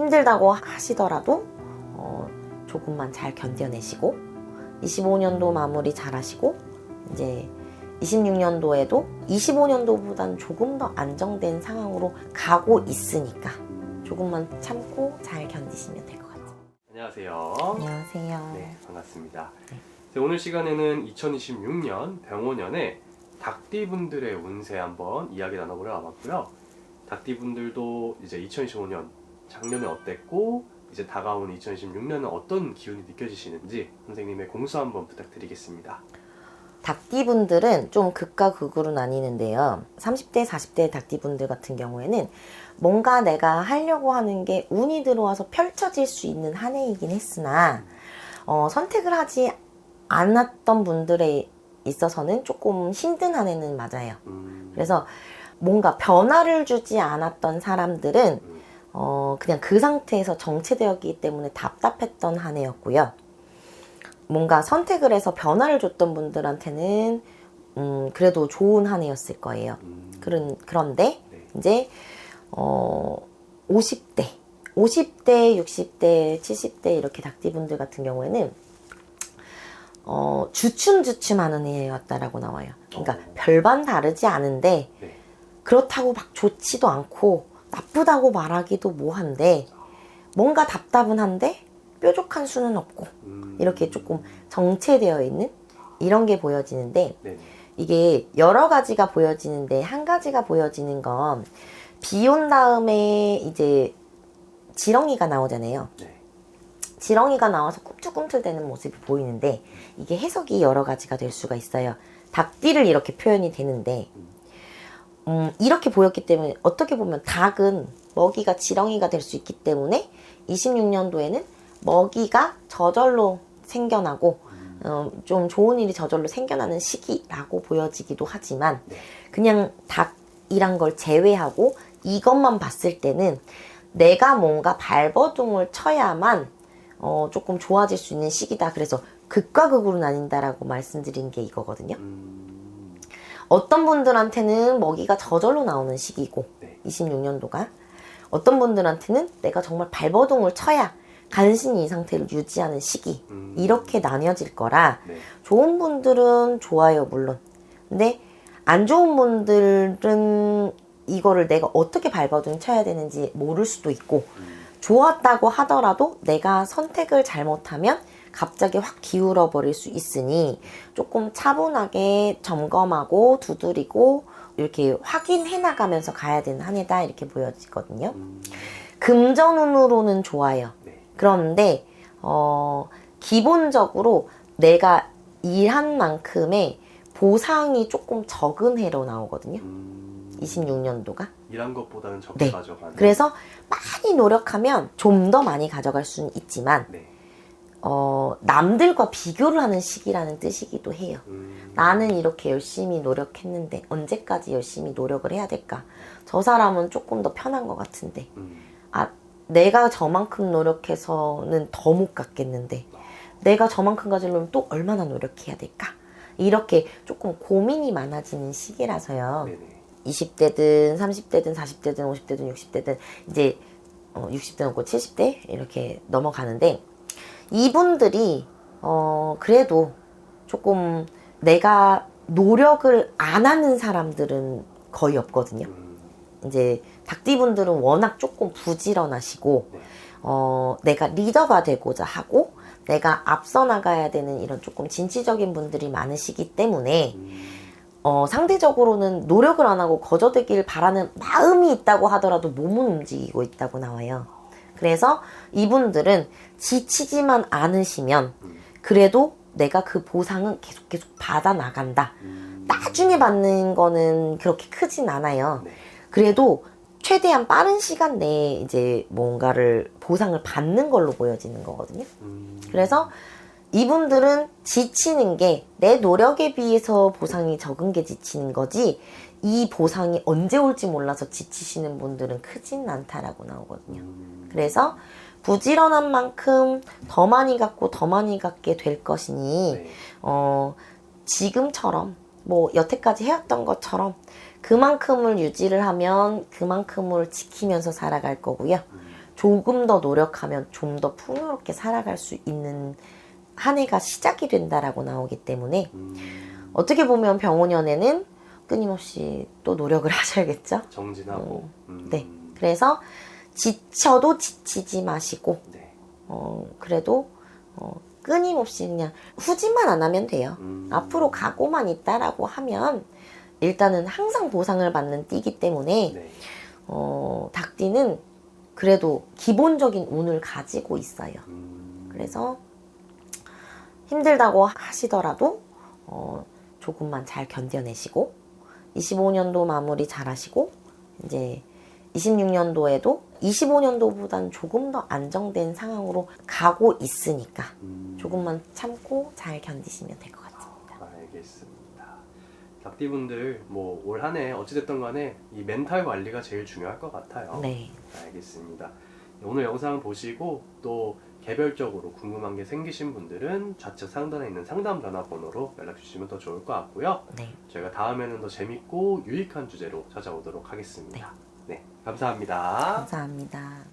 힘들다고 하시더라도 어, 조금만 잘 견뎌내시고 25년도 마무리 잘 하시고 이제 26년도에도 25년도보단 조금 더 안정된 상황으로 가고 있으니까 조금만 참고 잘 견디시면 될 것 같아요. 안녕하세요. 안녕하세요. 네, 반갑습니다. 자, 오늘 시간에는 2026년 병호년에 닭띠분들의 운세 한번 이야기 나눠보려 와봤고요. 닭띠분들도 이제 2025년 작년에 어땠고 이제 다가오는 2026년은 어떤 기운이 느껴지시는지 선생님의 공수 한번 부탁드리겠습니다. 닭띠분들은 좀 극과 극으로 나뉘는데요. 30대, 40대 닭띠분들 같은 경우에는 뭔가 내가 하려고 하는 게 운이 들어와서 펼쳐질 수 있는 한 해이긴 했으나 어, 선택을 하지 않았던 분들에 있어서는 조금 힘든 한 해는 맞아요. 음, 그래서 뭔가 변화를 주지 않았던 사람들은 음, 어, 그냥 그 상태에서 정체되었기 때문에 답답했던 한 해였고요. 뭔가 선택을 해서 변화를 줬던 분들한테는 음, 그래도 좋은 한 해였을 거예요. 음, 그런, 그런데 네. 이제 어, 50대, 50대, 60대, 70대 이렇게 닭띠분들 같은 경우에는 어, 주춤주춤하는 해였다라고 나와요. 그러니까 어. 별반 다르지 않은데 네. 그렇다고 막 좋지도 않고 나쁘다고 말하기도 뭐한데 뭔가 답답은 한데 뾰족한 수는 없고 음, 이렇게 조금 정체되어 있는 이런 게 보여지는데 네. 이게 여러 가지가 보여지는데 한 가지가 보여지는 건 비 온 다음에 이제 지렁이가 나오잖아요. 네. 지렁이가 나와서 꿈틀꿈틀대는 모습이 보이는데 이게 해석이 여러 가지가 될 수가 있어요. 닭띠를 이렇게 표현이 되는데 음, 이렇게 보였기 때문에 어떻게 보면 닭은 먹이가 지렁이가 될 수 있기 때문에 26년도에는 먹이가 저절로 생겨나고 어, 좀 좋은 일이 저절로 생겨나는 시기라고 보여지기도 하지만 네. 그냥 닭이란 걸 제외하고 이것만 봤을 때는 내가 뭔가 발버둥을 쳐야만 어, 조금 좋아질 수 있는 시기다. 그래서 극과 극으로 나뉜다라고 말씀드린 게 이거거든요. 음, 어떤 분들한테는 먹이가 저절로 나오는 시기고 네. 26년도가 어떤 분들한테는 내가 정말 발버둥을 쳐야 간신히 이 상태를 유지하는 시기 음, 이렇게 나뉘어질 거라 네. 좋은 분들은 좋아요 물론 근데 안 좋은 분들은 이거를 내가 어떻게 발버둥 쳐야 되는지 모를 수도 있고 음, 좋았다고 하더라도 내가 선택을 잘못하면 갑자기 확 기울어 버릴 수 있으니 조금 차분하게 점검하고 두드리고 이렇게 확인해 나가면서 가야 되는 한 해다 이렇게 보여지거든요. 음, 금전운으로는 좋아요. 네. 그런데 어 기본적으로 내가 일한 만큼의 보상이 조금 적은 해로 나오거든요. 음, 26년도가. 일한 것보다는 적게 네. 가져가는. 그래서 많이 노력하면 좀 더 많이 가져갈 수는 있지만 네. 어, 남들과 비교를 하는 시기라는 뜻이기도 해요. 음, 나는 이렇게 열심히 노력했는데 언제까지 열심히 노력을 해야 될까? 저 사람은 조금 더 편한 것 같은데, 음, 아, 내가 저만큼 노력해서는 더 못 갔겠는데, 내가 저만큼 가지려면 또 얼마나 노력해야 될까? 이렇게 조금 고민이 많아지는 시기라서요. 네네. 20대든 30대든 40대든 50대든 60대든 이제 어, 60대 넘고 70대 이렇게 넘어가는데 이분들이 어 그래도 조금 내가 노력을 안 하는 사람들은 거의 없거든요. 음, 이제 닭띠분들은 워낙 조금 부지런하시고 네. 어 내가 리더가 되고자 하고 내가 앞서 나가야 되는 이런 조금 진취적인 분들이 많으시기 때문에 음, 어, 상대적으로는 노력을 안 하고 거저되길 바라는 마음이 있다고 하더라도 몸은 움직이고 있다고 나와요. 그래서 이분들은 지치지만 않으시면 음, 그래도 내가 그 보상은 계속 계속 받아 나간다. 음, 나중에 받는 거는 그렇게 크진 않아요. 네. 그래도 최대한 빠른 시간 내에 이제 뭔가를 보상을 받는 걸로 보여지는 거거든요. 음, 그래서 이분들은 지치는 게 내 노력에 비해서 보상이 적은 게 지치는 거지 이 보상이 언제 올지 몰라서 지치시는 분들은 크진 않다라고 나오거든요. 음, 그래서 부지런한 만큼 더 많이 갖고 더 많이 갖게 될 것이니 네. 어 지금처럼 뭐 여태까지 해왔던 것처럼 그만큼을 유지를 하면 그만큼을 지키면서 살아갈 거고요. 음, 조금 더 노력하면 좀 더 풍요롭게 살아갈 수 있는 한 해가 시작이 된다라고 나오기 때문에 음, 어떻게 보면 병원연애는 끊임없이 또 노력을 하셔야겠죠. 정진하고. 음, 네. 그래서 지쳐도 지치지 마시고 네. 어, 그래도 어, 끊임없이 그냥 후진만 안 하면 돼요. 음, 앞으로 가고만 있다라고 하면 일단은 항상 보상을 받는 띠기 때문에 네. 어, 닭띠는 그래도 기본적인 운을 가지고 있어요. 음, 그래서 힘들다고 하시더라도 어, 조금만 잘 견뎌내시고 25년도 마무리 잘 하시고 이제 26년도에도 25년도보다는 조금 더 안정된 상황으로 가고 있으니까 음, 조금만 참고 잘 견디시면 될 것 같습니다. 알겠습니다. 닭띠분들 뭐 올 한 해 어찌됐든 간에 이 멘탈 관리가 제일 중요할 것 같아요. 네. 알겠습니다. 오늘 영상 보시고 또 개별적으로 궁금한 게 생기신 분들은 좌측 상단에 있는 상담 전화번호로 연락 주시면 더 좋을 것 같고요. 네. 저희가 다음에는 더 재밌고 유익한 주제로 찾아오도록 하겠습니다. 네, 감사합니다. 감사합니다.